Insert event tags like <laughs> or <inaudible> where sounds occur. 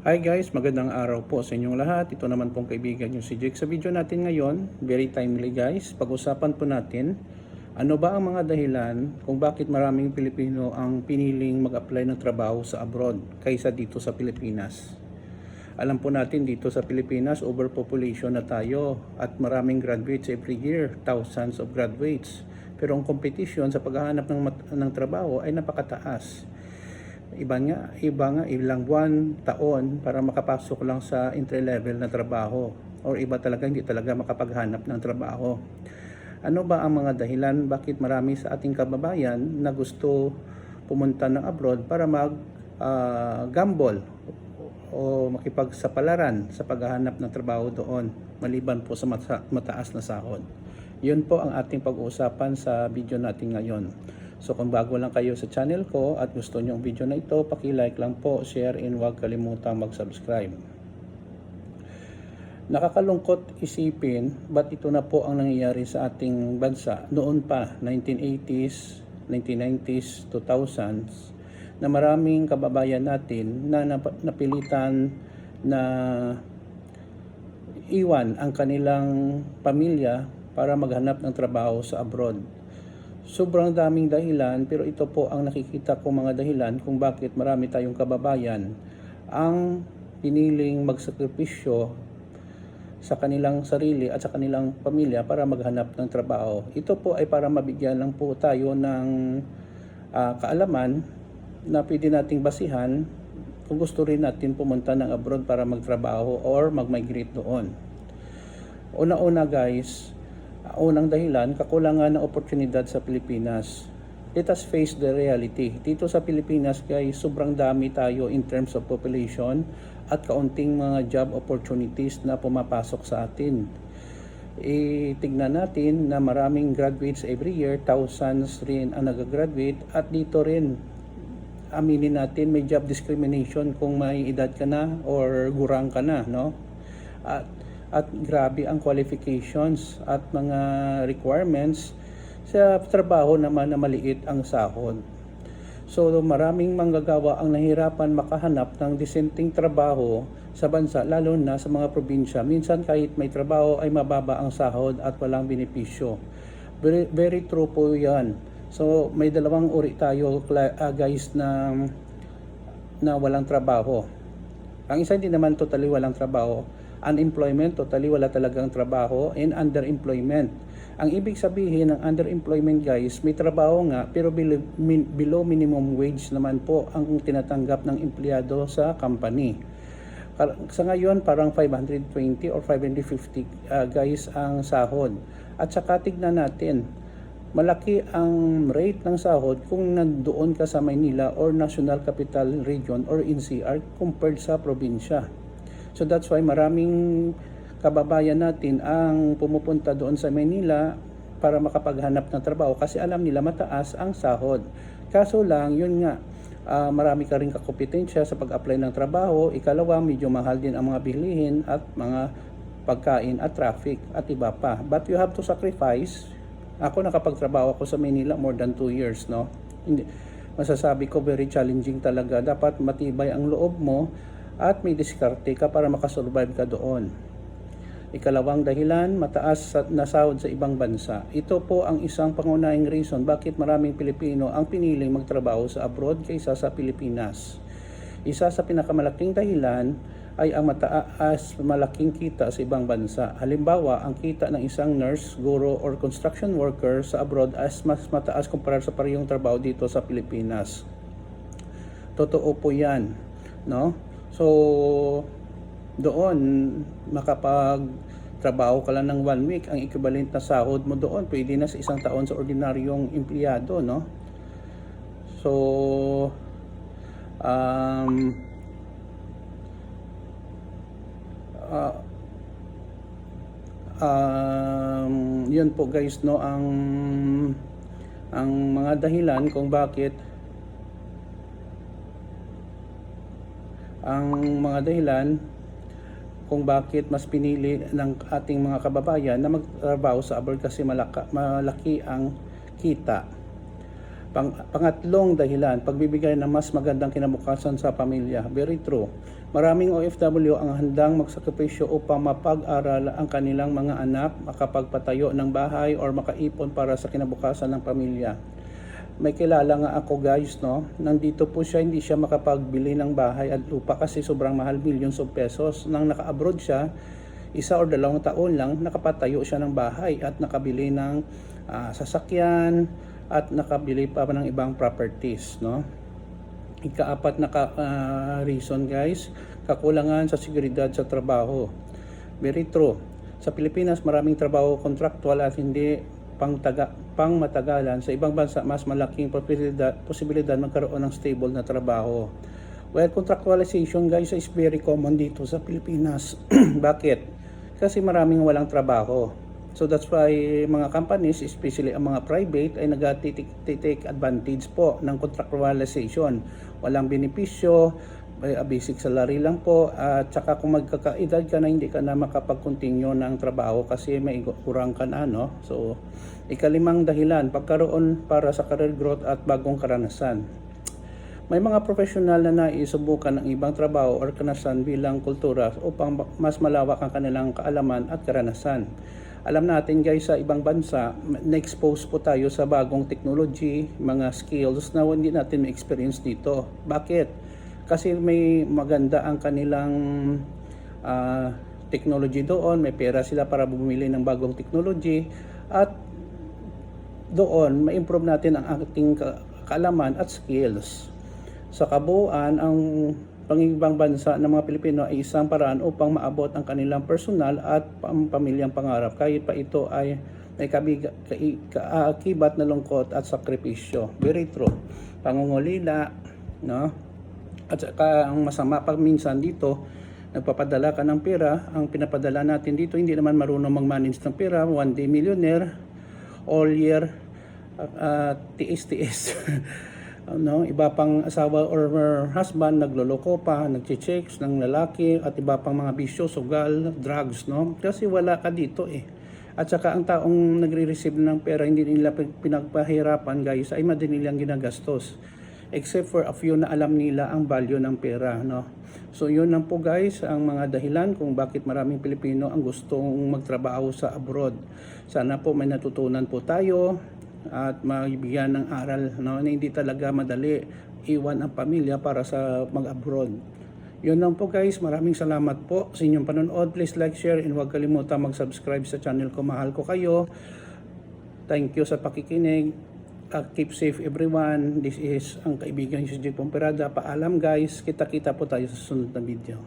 Hi guys, magandang araw po sa inyong lahat. Ito naman pong kaibigan yung si Jake. Sa video natin ngayon, very timely guys, pag-usapan po natin ano ba ang mga dahilan kung bakit maraming Pilipino ang piniling mag-apply ng trabaho sa abroad kaysa dito sa Pilipinas. Alam po natin dito sa Pilipinas, overpopulation na tayo at maraming graduates every year, thousands of graduates. Pero ang competition sa paghahanap ng, ng trabaho ay napakataas iba nga, iba nga ilang buwan, taon para makapasok lang sa entry level na trabaho or iba talaga hindi talaga makapaghanap ng trabaho. Ano ba ang mga dahilan bakit marami sa ating kababayan na gusto pumunta ng abroad para mag ah, gamble o makipagsapalaran sa paghahanap ng trabaho doon maliban po sa mata- mataas na sahod. Yun po ang ating pag-uusapan sa video natin ngayon. So kung bago lang kayo sa channel ko at gusto nyo ang video na ito, paki-like lang po, share, and huwag kalimutang mag-subscribe. Nakakalungkot isipin, ba't ito na po ang nangyayari sa ating bansa noon pa, 1980s, 1990s, 2000s, na maraming kababayan natin na nap- napilitan na iwan ang kanilang pamilya para maghanap ng trabaho sa abroad. Sobrang daming dahilan pero ito po ang nakikita ko mga dahilan kung bakit marami tayong kababayan ang piniling magsakripisyo sa kanilang sarili at sa kanilang pamilya para maghanap ng trabaho. Ito po ay para mabigyan lang po tayo ng ah, kaalaman na pwede nating basihan kung gusto rin natin pumunta ng abroad para magtrabaho or mag-migrate doon. Una-una guys, uh, unang dahilan, kakulangan ng oportunidad sa Pilipinas. Let us face the reality. Dito sa Pilipinas guys, sobrang dami tayo in terms of population at kaunting mga job opportunities na pumapasok sa atin. E, tignan natin na maraming graduates every year, thousands rin ang nag-graduate at dito rin aminin natin may job discrimination kung may edad ka na or gurang ka na, no? At at grabe ang qualifications at mga requirements sa trabaho naman na maliit ang sahod. So maraming manggagawa ang nahirapan makahanap ng disenteng trabaho sa bansa lalo na sa mga probinsya. Minsan kahit may trabaho ay mababa ang sahod at walang benepisyo. Very, very true po 'yan. So may dalawang uri tayo ah, guys na na walang trabaho. Ang isa hindi naman totally walang trabaho. Unemployment, totally wala talagang trabaho and underemployment. Ang ibig sabihin ng underemployment guys, may trabaho nga pero below, min- below minimum wage naman po ang tinatanggap ng empleyado sa company. Sa ngayon parang 520 or 550 uh, guys ang sahod. At saka tignan natin, malaki ang rate ng sahod kung nandoon ka sa Maynila or National Capital Region or NCR compared sa probinsya. So that's why maraming kababayan natin ang pumupunta doon sa Maynila para makapaghanap ng trabaho kasi alam nila mataas ang sahod. Kaso lang, yun nga, ah, marami ka rin kakompetensya sa pag-apply ng trabaho. Ikalawa, medyo mahal din ang mga bilihin at mga pagkain at traffic at iba pa. But you have to sacrifice. Ako nakapagtrabaho ako sa Manila more than 2 years, no? Hindi, masasabi ko very challenging talaga. Dapat matibay ang loob mo at may diskarte ka para makasurvive ka doon. Ikalawang dahilan, mataas na sahod sa ibang bansa. Ito po ang isang pangunahing reason bakit maraming Pilipino ang piniling magtrabaho sa abroad kaysa sa Pilipinas. Isa sa pinakamalaking dahilan ay ang mataas malaking kita sa ibang bansa. Halimbawa, ang kita ng isang nurse, guro, or construction worker sa abroad as mas mataas kumpara sa parehong trabaho dito sa Pilipinas. Totoo po yan. No? So, doon, makapag trabaho ka lang ng one week, ang equivalent na sahod mo doon, pwede na sa isang taon sa ordinaryong empleyado, no? So, um, ah, um, yun po guys, no, ang ang mga dahilan kung bakit ang mga dahilan kung bakit mas pinili ng ating mga kababayan na magtrabaho sa abroad kasi malaka, malaki ang kita. Pang, pangatlong dahilan, pagbibigay ng mas magandang kinabukasan sa pamilya. Very true. Maraming OFW ang handang magsakripisyo upang mapag-aral ang kanilang mga anak, makapagpatayo ng bahay or makaipon para sa kinabukasan ng pamilya. May kilala nga ako guys, no? Nandito po siya, hindi siya makapagbili ng bahay at lupa kasi sobrang mahal, millions of pesos. Nang naka-abroad siya, isa or dalawang taon lang, nakapatayo siya ng bahay at nakabili ng ah, sasakyan at nakabili pa ng ibang properties, no? Ikaapat na ka, ah, reason guys, kakulangan sa seguridad sa trabaho. Very true. Sa Pilipinas, maraming trabaho contractual at hindi pang, taga, pang matagalan. Sa ibang bansa, mas malaking posibilidad, posibilidad magkaroon ng stable na trabaho. Well, contractualization guys is very common dito sa Pilipinas. <clears throat> Bakit? Kasi maraming walang trabaho. So that's why mga companies, especially ang mga private, ay nag-take advantage po ng contractualization. Walang benepisyo, may a basic salary lang po, at saka kung magkakaedad ka na, hindi ka na makapag-continue ng trabaho kasi may kurang ka na, no? So, ikalimang dahilan, pagkaroon para sa career growth at bagong karanasan. May mga profesional na naisubukan ng ibang trabaho or kanasan bilang kultura upang mas malawak ang kanilang kaalaman at karanasan. Alam natin guys sa ibang bansa, na-expose po tayo sa bagong technology, mga skills na hindi natin ma-experience dito. Bakit? Kasi may maganda ang kanilang ah, technology doon, may pera sila para bumili ng bagong technology at doon ma-improve natin ang ating ka- kaalaman at skills. Sa kabuuan, ang pangibang bansa ng mga Pilipino ay isang paraan upang maabot ang kanilang personal at pam- pamilyang pangarap kahit pa ito ay may kaakibat na lungkot at sakripisyo. Very true. Pangungulila, no? At saka ang masama pag minsan dito, nagpapadala ka ng pera, ang pinapadala natin dito hindi naman marunong mag-manage ng pera, one day millionaire, all year uh, tiis-tiis. <laughs> ano, iba pang asawa or husband nagloloko pa, nagche-checks ng lalaki at iba pang mga bisyo, sugal, drugs, no? Kasi wala ka dito eh. At saka ang taong nagre-receive ng pera hindi nila pin- pinagpahirapan guys ay madali nilang ginagastos except for a few na alam nila ang value ng pera no so yun lang po guys ang mga dahilan kung bakit maraming Pilipino ang gustong magtrabaho sa abroad sana po may natutunan po tayo at mabigyan ng aral no, na hindi talaga madali iwan ang pamilya para sa mag-abroad. Yun lang po guys, maraming salamat po sa inyong panonood. Please like, share, and huwag kalimutan mag-subscribe sa channel ko. Mahal ko kayo. Thank you sa pakikinig. At keep safe everyone. This is ang kaibigan si Jay Pomperada. Paalam guys. Kita-kita po tayo sa susunod na video.